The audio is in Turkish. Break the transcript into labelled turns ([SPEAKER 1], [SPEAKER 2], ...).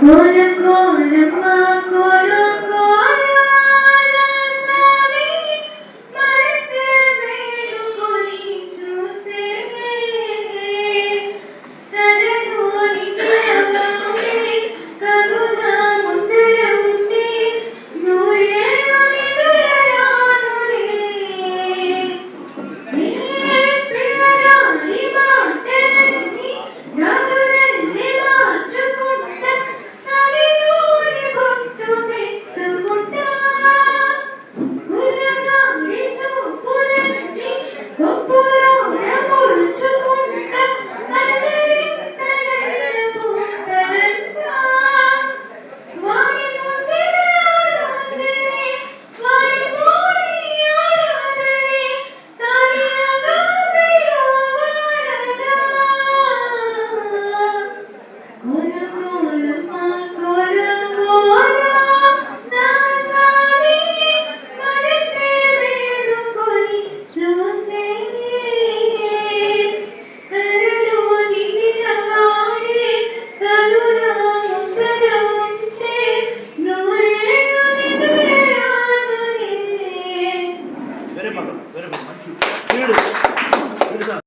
[SPEAKER 1] Коля, Коля,
[SPEAKER 2] Very good. Thank you. Beautiful. Beautiful.